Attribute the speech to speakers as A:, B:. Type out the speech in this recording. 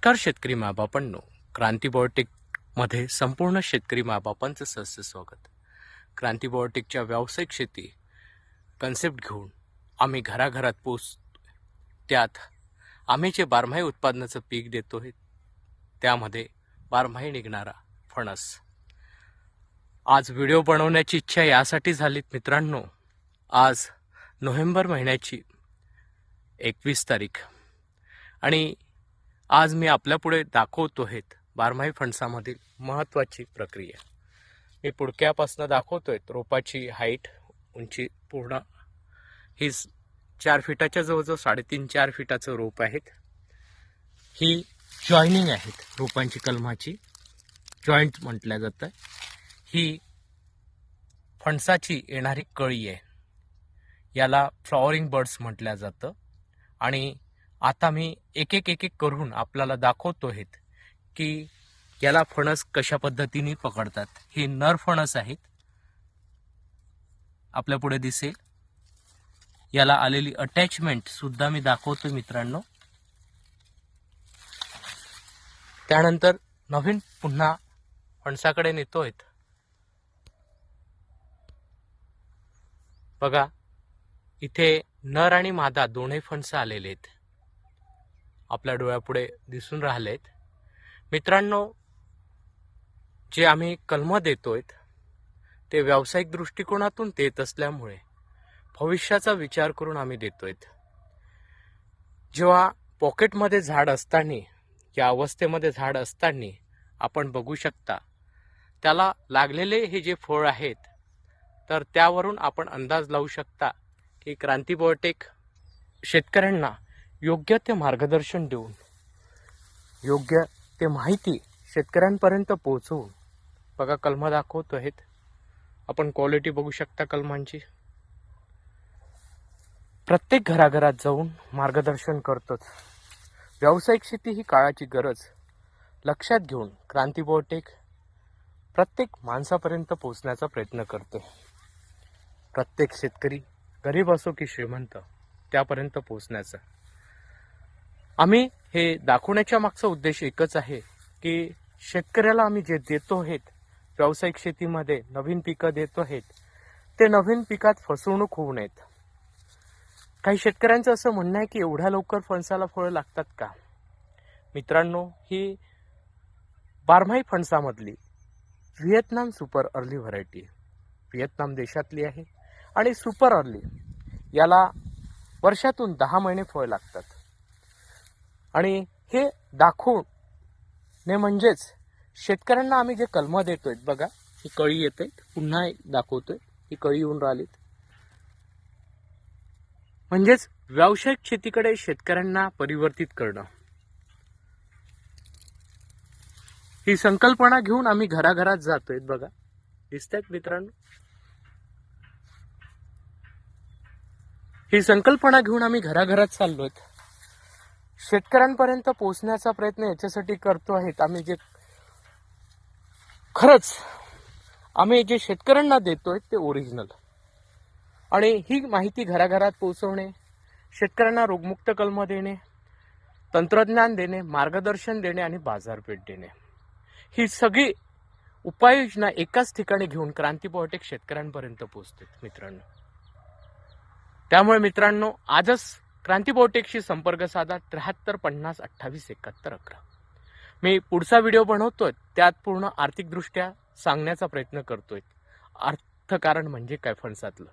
A: नमस्कार शेतकरी माबापांनो क्रांती मध्ये संपूर्ण शेतकरी माबापांचं सहस्य स्वागत. क्रांती बायोटेकच्या व्यावसायिक शेती कन्सेप्ट घेऊन आम्ही घराघरात पोच त्यात आम्ही जे बारमाही उत्पादनाचं पीक देतो आहे त्यामध्ये बारमाही निघणारा फणस. आज व्हिडिओ बनवण्याची इच्छा यासाठी झालीत मित्रांनो आज नोव्हेंबर महिन्याची एकवीस तारीख. आणि आज मी आपल्यापुढे दाखवतो आहेत बारमाही फणसामधील महत्त्वाची प्रक्रिया. मी पुडक्यापासून दाखवतोय रोपाची हाईट उंची पूर्ण. ही चार फिटाच्या जवळजवळ साडेतीन चार फिटाचं रोप आहेत. ही जॉईनिंग आहेत रोपांची कलमाची. जॉईंट म्हटल्या जातं. ही फणसाची येणारी कळी आहे. याला फ्लॉवरिंग बर्ड्स म्हटलं जातं. आणि आता मी एक एक एक एक करून आपल्याला दाखवतो आहेत की याला फणस कशा पद्धतीने पकडतात. हे नर फणस आहेत. आपल्या पुढे दिसेल. याला आलेली अटॅचमेंट सुद्धा मी दाखवतो मित्रांनो. त्यानंतर नवीन पुन्हा फणसाकडे नेतोय बघा इथे नर आणि मादा दोन्ही फणसं आलेले आहेत. आपल्या डोळ्यापुढे दिसून राहिले आहेत मित्रांनो जे आम्ही कलम आहेत ते व्यावसायिक दृष्टिकोनातून देत असल्यामुळे भविष्याचा विचार करून आम्ही देतो आहेत जेव्हा पॉकेटमध्ये झाड असताना या अवस्थेमध्ये झाड असताना आपण बघू शकता त्याला लागलेले हे जे फळ आहेत तर त्यावरून आपण अंदाज लावू शकता की क्रांती बायोटेक शेतकऱ्यांना योग्य ते मार्गदर्शन देऊन योग्य ते माहिती शेतकऱ्यांपर्यंत पोहोचवून. बघा कलम दाखवतो आहेत. आपण क्वालिटी बघू शकता कलमांची. प्रत्येक घराघरात जाऊन मार्गदर्शन करतोच. व्यावसायिक शेती ही काळाची गरज. लक्षात घेऊन क्रांती बोटेक प्रत्येक माणसापर्यंत पोहोचण्याचा प्रयत्न करतो. प्रत्येक शेतकरी गरीब असो की श्रीमंत त्यापर्यंत पोहोचण्याचा. आम्ही हे दाखवण्याच्या मागचा उद्देश एकच आहे की शेतकऱ्याला आम्ही जे देतो आहेत व्यावसायिक शेतीमध्ये नवीन पिकं देतो आहेत ते नवीन पिकात फसवणूक होऊ नयेत. काही शेतकऱ्यांचं असं म्हणणं आहे की एवढ्या लवकर फणसाला फळं लागतात का? मित्रांनो ही बारमाही फणसामधली Vietnam super early variety. Vietnam देशातली आहे आणि सुपर अर्ली. याला वर्षातून दहा महिने फळ लागतात. आणि हे दाखवून म्हणजेच शेतकऱ्यांना आम्ही जे कलम देतोय बघा ही कळी येते पुन्हा दाखवतोय ही कळी येऊन राहिलीत. म्हणजेच व्यावसायिक शेतीकडे शेतकऱ्यांना परिवर्तित करणं. ही संकल्पना घेऊन आम्ही घराघरात जातोय बघा. दिसतायत मित्रांनो? ही संकल्पना घेऊन आम्ही घराघरात चाललोय. शेतकऱ्यांपर्यंत पोहोचण्याचा प्रयत्न याच्यासाठी करतो आहेत. आम्ही जे खरंच आम्ही जे शेतकऱ्यांना देतोय ते ओरिजिनल आणि ही माहिती घराघरात पोहोचवणे शेतकऱ्यांना रोगमुक्त कलम देणे तंत्रज्ञान देणे मार्गदर्शन देणे आणि बाजारपेठ देणे. ही सगळी उपाययोजना एकाच ठिकाणी घेऊन क्रांती बायोटेक शेतकऱ्यांपर्यंत पोहोचते मित्रांनो. त्यामुळे मित्रांनो आजच क्रांतीबोटेकशी संपर्क साधा त्र्याहत्तर पन्नास अठ्ठावीस एकाहत्तर अकरा. मी पुढचा व्हिडिओ बनवतोय त्यात पूर्ण आर्थिकदृष्ट्या सांगण्याचा प्रयत्न करतोय. अर्थकारण म्हणजे काय फणसातलं